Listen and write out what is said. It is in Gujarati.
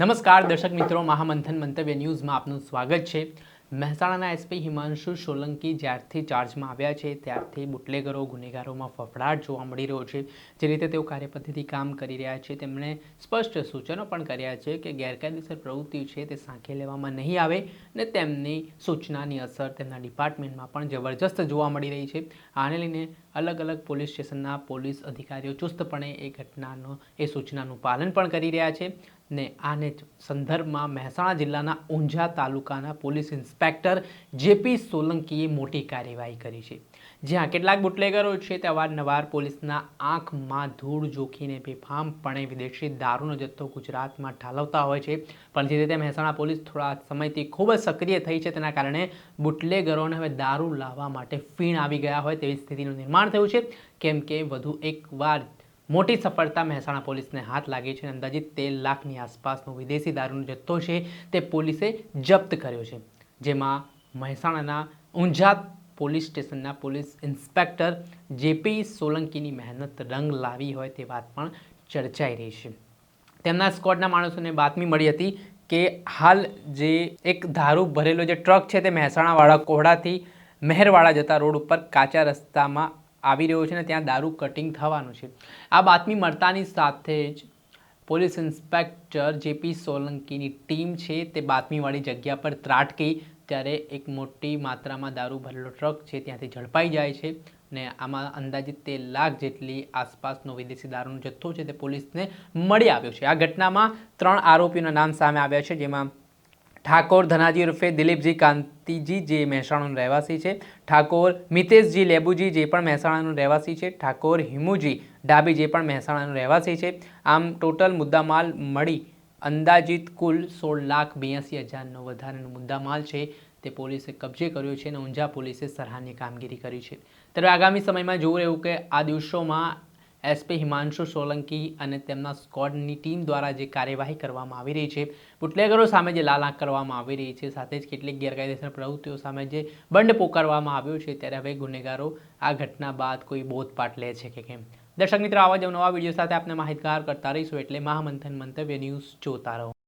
નમસ્કાર, દર્શક મિત્રો. મહામંથન મંતવ્ય ન્યૂઝમાં આપનું સ્વાગત છે. મહેસાણાના એસપી હિમાંશુ સોલંકી જ્યારથી ચાર્જમાં આવ્યા છે, ત્યારથી બુટલેગરો, ગુનેગારોમાં ફફડાટ જોવા મળી રહ્યો છે. જે રીતે તેઓ કાર્યપદ્ધતિ કામ કરી રહ્યા છે, તેમણે સ્પષ્ટ સૂચનો પણ કર્યા છે કે ગેરકાયદેસર પ્રવૃત્તિ છે તે સાંખે લેવામાં નહીં આવે ને તેમની સૂચનાની અસર તેમના ડિપાર્ટમેન્ટમાં પણ જબરજસ્ત જોવા મળી રહી છે. આને લઈને અલગ અલગ પોલીસ સ્ટેશનના પોલીસ અધિકારીઓ ચુસ્તપણે એ ઘટનાનો, એ સૂચનાનું પાલન પણ કરી રહ્યા છે. ને આને જ સંદર્ભમાં મહેસાણા જિલ્લાના ઊંઝા તાલુકાના પોલીસ ઇન્સ્પેક્ટર જેપી સોલંકીએ મોટી કાર્યવાહી કરી છે. જ્યાં કેટલાક બુટલેગરો છે તે અવારનવાર પોલીસના આંખમાં ધૂળ જોખીને બેફામપણે વિદેશી દારૂનો જથ્થો ગુજરાતમાં ઠાલવતા હોય છે. પણ જે રીતે મહેસાણા પોલીસ થોડા સમયથી ખૂબ જ સક્રિય થઈ છે તેના કારણે બુટલેગરોને હવે દારૂ લાવવા માટે ફીણ આવી ગયા હોય તેવી સ્થિતિનું નિર્માણ થયું છે. કેમ કે વધુ એકવાર મોટી સફળતા મહેસાણા પોલીસને હાથ લાગી છે અને અંદાજિત તેર લાખની આસપાસનો વિદેશી દારૂનો જથ્થો છે તે પોલીસે જપ્ત કર્યો છે. જેમાં મહેસાણાના ઊંઝા પોલીસ સ્ટેશનના પોલીસ ઇન્સ્પેક્ટર જેપી સોલંકીની મહેનત રંગ લાવી હોય તે વાત પણ ચર્ચાઈ રહી છે. તેમના સ્કોડના માણસોને બાતમી મળી હતી કે હાલ જે એક દારૂ ભરેલો જે ટ્રક છે તે મહેસાણાવાળા કોહડાથી મહેરવાળા જતા રોડ ઉપર કાચા રસ્તામાં આવી રહ્યો છે ને ત્યાં દારૂ કટિંગ થવાનું છે. આ બાતમી મળતાની સાથે જ પોલીસ ઇન્સ્પેક્ટર જેપી સોલંકીની ટીમ છે તે બાતમીવાળી જગ્યા પર ત્રાટકી ત્યારે એક મોટી માત્રામાં દારૂ ભરેલો ટ્રક છે ત્યાંથી ઝડપાઈ જાય છે ને આમાં અંદાજિત તેર લાખ જેટલી આસપાસનો વિદેશી દારૂનો જથ્થો છે તે પોલીસને મળી આવ્યો છે. આ ઘટનામાં ત્રણ આરોપીઓના નામ સામે આવ્યા છે, જેમાં ઠાકોર ધનાજી ઉર્ફે દિલીપજી કાંતિજી, જે મહેસાણાનો રહેવાસી છે. ઠાકોર મિતેશજી લેબુજી, જે પણ મહેસાણાનો રહેવાસી છે. ઠાકોર હિમુજી ડાબી, જે પણ મહેસાણાનો રહેવાસી છે. આમ ટોટલ મુદ્દામાલ મળી અંદાજિત કુલ સોળ લાખ બ્યાસી હજારનો વધારાનો મુદ્દામાલ છે. તે પોલીસે કબજે કર્યો છે અને ઊંઝા પોલીસે સરહાની કામગીરી કરી છે. ત્યારે આગામી સમયમાં જોવું રહ્યું કે આ દિવસોમાં એસપી હિમાંશુ સોલંકી અને તેમના સ્કોડની ટીમ દ્વારા જે કાર્યવાહી કરવામાં આવી રહી છે, બુટલેગરો સામે જે લાલ આંખ કરવામાં આવી રહી છે, સાથે જ કેટલીક ગેરકાયદેસર પ્રવૃત્તિઓ સામે જે બંડ પોકારવામાં આવ્યો છે, ત્યારે હવે ગુનેગારો આ ઘટના બાદ કોઈ બોધપાઠ લે છે કે કેમ? દર્શક મિત્રો, આવા જ નવા વીડિયો સાથે આપણે માહિતગાર કરતા રહીશું. એટલે મહામંથન મંતવ્ય ન્યૂઝ જોતા રહો.